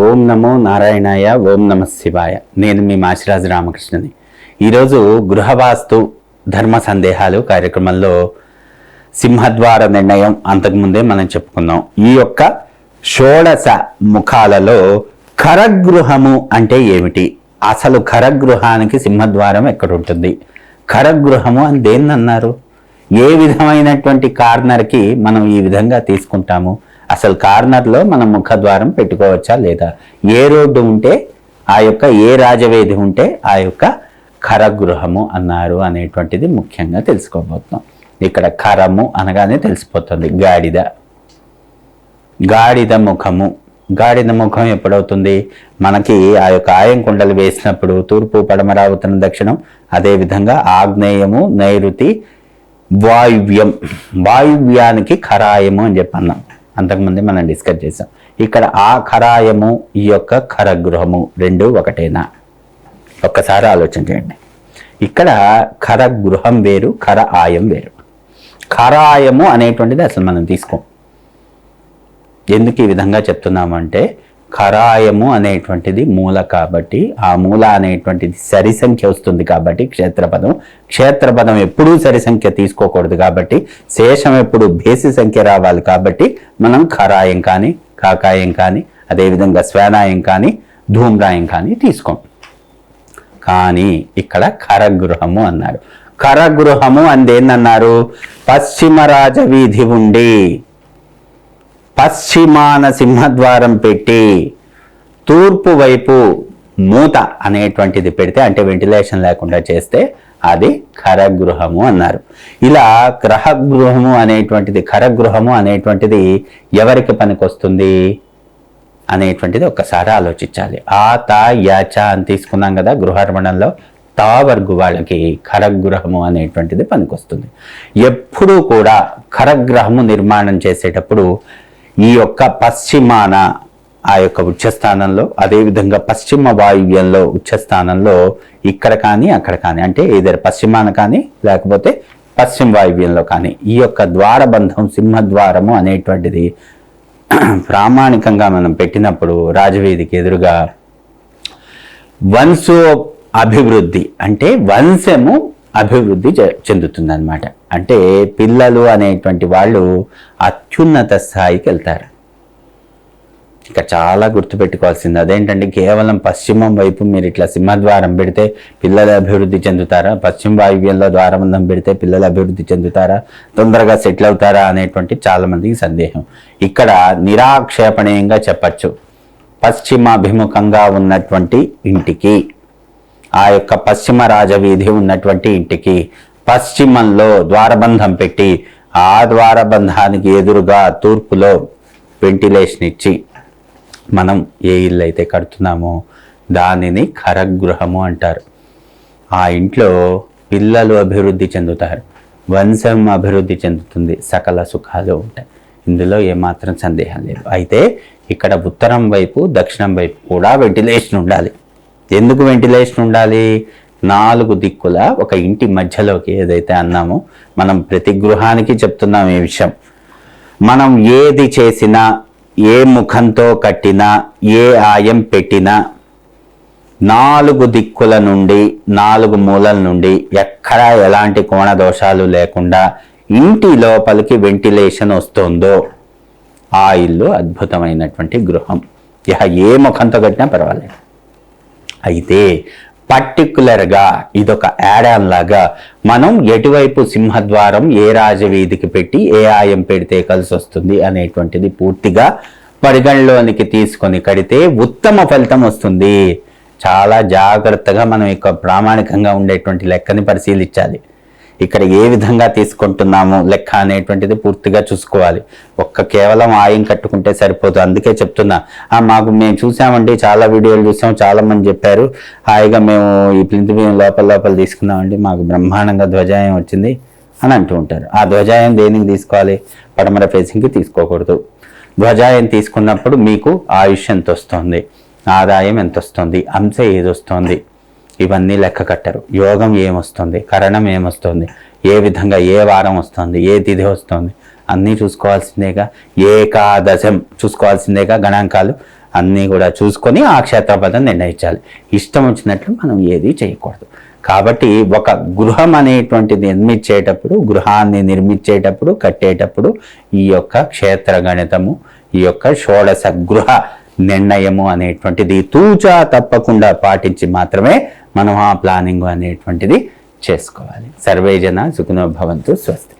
ఓం నమో నారాయణాయ ఓం నమ శివాయ. నేను మీ మాచిరాజు రామకృష్ణని. ఈరోజు గృహవాస్తు ధర్మ సందేహాలు కార్యక్రమంలో సింహద్వార నిర్ణయం అంతకుముందే మనం చెప్పుకున్నాం. ఈ యొక్క షోడశ ముఖాలలో కరగృహము అంటే ఏమిటి? అసలు కరగృహానికి సింహద్వారం ఎక్కడ ఉంటుంది కరగృహము అని దేన్ని అన్నారు ఏ విధమైనటువంటి కార్నర్కి మనం ఈ విధంగా తీసుకుంటాము? అసలు కార్నర్లో మనం ముఖద్వారం పెట్టుకోవచ్చా లేదా? ఏ రోడ్డు ఉంటే ఆ యొక్క ఏ రాజవేది ఉంటే ఆ యొక్క కరగృహము అన్నారు అనేటువంటిది ముఖ్యంగా తెలుసుకోబోతున్నాం. ఇక్కడ కరము అనగానే తెలిసిపోతుంది. గాడిద. గాడిద ముఖము. గాడిద ముఖం ఎప్పుడవుతుంది? మనకి ఆ యొక్క ఆయం కుండలు వేసినప్పుడు తూర్పు పడమర ఉత్తరం దక్షిణం అదేవిధంగా ఆగ్నేయము నైరుతి వాయువ్యం. వాయువ్యానికి ఖరాయము అని చెప్పి అన్నాం అంతకుముందే మనం డిస్కస్ చేసాం. ఇక్కడ ఆ ఖరాయము ఈ యొక్క ఖరగృహము రెండు ఒకటేనా? ఒక్కసారి ఆలోచన చేయండి. ఇక్కడ ఖరగృహం వేరు ఖర ఆయం వేరు. ఖరాయము అనేటువంటిది అసలు మనం తీసుకోం. ఎందుకు ఈ విధంగా చెప్తున్నామంటే ఖరాయము అనేటువంటిది మూల కాబట్టి ఆ మూల అనేటువంటిది సరి సంఖ్య వస్తుంది కాబట్టి క్షేత్రపదం. క్షేత్రపదం ఎప్పుడూ సరి సంఖ్య తీసుకోకూడదు కాబట్టి శేషం ఎప్పుడు భేసి సంఖ్య రావాలి కాబట్టి మనం ఖరాయం కానీ కాకాయం కానీ అదేవిధంగా శ్వేనాయం కానీ ధూమ్రాయం కానీ తీసుకోం. కానీ ఇక్కడ కరగృహము అన్నారు. కరగృహము అందేందన్నారు? పశ్చిమ రాజవీధి ఉండి. పశ్చిమాన సింహద్వారం పెట్టి తూర్పు వైపు మూత అనేటువంటిది పెడితే అంటే వెంటిలేషన్ లేకుండా చేస్తే అది ఖరగృహము అన్నారు. ఇలా గ్రహగృహము అనేటువంటిది ఖరగృహము అనేటువంటిది ఎవరికి పనికొస్తుంది అనేటువంటిది ఒక్కసారి ఆలోచించాలి. ఆ తా యాచ అని తీసుకున్నాం కదా గృహర్మణంలో తా వర్గు వాళ్ళకి ఖరగ్రహము అనేటువంటిది పనికొస్తుంది. ఎప్పుడూ కూడా ఖరగ్రహము నిర్మాణం చేసేటప్పుడు ఈ యొక్క పశ్చిమాన ఆ యొక్క ఉచ్చస్థానంలో అదేవిధంగా పశ్చిమ వాయువ్యంలో ఉచ్చస్థానంలో ఇక్కడ కానీ అక్కడ కానీ అంటే ఏదైనా పశ్చిమాన కానీ లేకపోతే పశ్చిమ వాయువ్యంలో కానీ ఈ యొక్క ద్వారబంధం సింహద్వారము అనేటువంటిది ప్రామాణికంగా మనం పెట్టినప్పుడు రాజవీధికి ఎదురుగా వంశో అభివృద్ధి అంటే వంశము అభివృద్ధి చె- చెందుతుందన్నమాట. అంటే పిల్లలు అనేటువంటి వాళ్ళు అత్యున్నత స్థాయికి వెళ్తారు. ఇక చాలా గుర్తుపెట్టుకోవాల్సింది అదేంటంటే కేవలం పశ్చిమం వైపు మీరు ఇట్లా సింహద్వారం పెడితే పిల్లలు అభివృద్ధి చెందుతారా? పశ్చిమ వాయువ్యంలో ద్వారబంధం పెడితే పిల్లలు అభివృద్ధి చెందుతారా? తొందరగా సెటిల్ అవుతారా అనేటువంటి చాలామందికి సందేహం. ఇక్కడ నిరాక్షేపణీయంగా చెప్పచ్చు. పశ్చిమాభిముఖంగా ఉన్నటువంటి ఇంటికి. ఆ యొక్క పశ్చిమ రాజవీధి ఉన్నటువంటి ఇంటికి పశ్చిమంలో ద్వారబంధం పెట్టి ఆ ద్వారబంధానికి ఎదురుగా తూర్పులో వెంటిలేషన్ ఇచ్చి మనం ఏ ఇల్లు అయితే కడుతున్నామో దానిని ఖరగృహము అంటారు. ఆ ఇంట్లో పిల్లలు అభివృద్ధి చెందుతారు. వంశం అభివృద్ధి చెందుతుంది. సకల సుఖాలు ఉంటాయి. ఇందులో ఏమాత్రం సందేహం లేదు. అయితే ఇక్కడ ఉత్తరం వైపు దక్షిణం వైపు కూడా వెంటిలేషన్ ఉండాలి. ఎందుకు వెంటిలేషన్ ఉండాలి? నాలుగు దిక్కుల ఒక ఇంటి మధ్యలోకి ఏదైతే అన్నామో మనం ప్రతి గృహానికి చెప్తున్నాం ఈ విషయం. మనం ఏది చేసినా ఏ ముఖంతో కట్టినా ఏ ఆయం పెట్టినా నాలుగు దిక్కుల నుండి నాలుగు మూలల నుండి ఎక్కడా ఎలాంటి కోణ దోషాలు లేకుండా ఇంటి లోపలికి వెంటిలేషన్ వస్తుందో ఆ ఇల్లు అద్భుతమైనటువంటి గృహం. ఇహ ఏ ముఖంతో కట్టినా పర్వాలేదు. అయితే పర్టికులర్గా ఇదొక యాడాన్ లాగా మనం ఎటువైపు సింహద్వారం ఏ రాజవీధికి పెట్టి ఏ ఆయం పెడితే కలిసి వస్తుంది అనేటువంటిది పూర్తిగా పరిగణలోనికి తీసుకొని కడితే ఉత్తమ ఫలితం వస్తుంది. చాలా జాగ్రత్తగా మనం ఇక ప్రామాణికంగా ఉండేటువంటి లెక్కని పరిశీలించాలి. ఇక్కడ ఏ విధంగా తీసుకుంటున్నాము లెక్క అనేటువంటిది పూర్తిగా చూసుకోవాలి. ఒక్క కేవలం ఆయం కట్టుకుంటే సరిపోదు. అందుకే చెప్తున్నా. "ఆ, మాకు మేము చూసామండి చాలా వీడియోలు చూసాం చాలా మంది చెప్పారు. హాయిగా మేము ఈ ప్లింత్ బియ్యం లోపల లోపల తీసుకున్నామండి మాకు బ్రహ్మాండంగా ధ్వజాయం వచ్చింది అని అంటూ ఉంటారు. ఆ ధ్వజాయం దేనికి తీసుకోవాలి? పడమర ఫేసింగ్కి తీసుకోకూడదు. ధ్వజాయం తీసుకున్నప్పుడు మీకు ఆయుష్ ఎంత వస్తుంది ఆదాయం ఎంత వస్తుంది అంశ ఏది వస్తుంది ఇవన్నీ లెక్క కట్టరు. యోగం ఏమొస్తుంది? కరణం ఏమొస్తుంది? ఏ విధంగా ఏ వారం వస్తుంది? ఏ తిథి వస్తుంది? అన్నీ చూసుకోవాల్సిందేగా ఏకాదశం చూసుకోవాల్సిందేగా గణాంకాలు అన్నీ కూడా చూసుకొని ఆ క్షేత్రపదం నిర్ణయించాలి. ఇష్టం వచ్చినట్లు మనం ఏది చేయకూడదు. కాబట్టి ఒక గృహం అనేటువంటిది నిర్మించేటప్పుడు గృహాన్ని నిర్మించేటప్పుడు కట్టేటప్పుడు ఈ యొక్క క్షేత్ర గణితము ఈ యొక్క షోడశ గృహ నిర్ణయము అనేటువంటిది తూచా తప్పకుండా పాటించి మాత్రమే మనం ఆ ప్లానింగ్ అనేటువంటిది చేసుకోవాలి. సర్వేజన సుఖనో భవంతు స్వస్తి.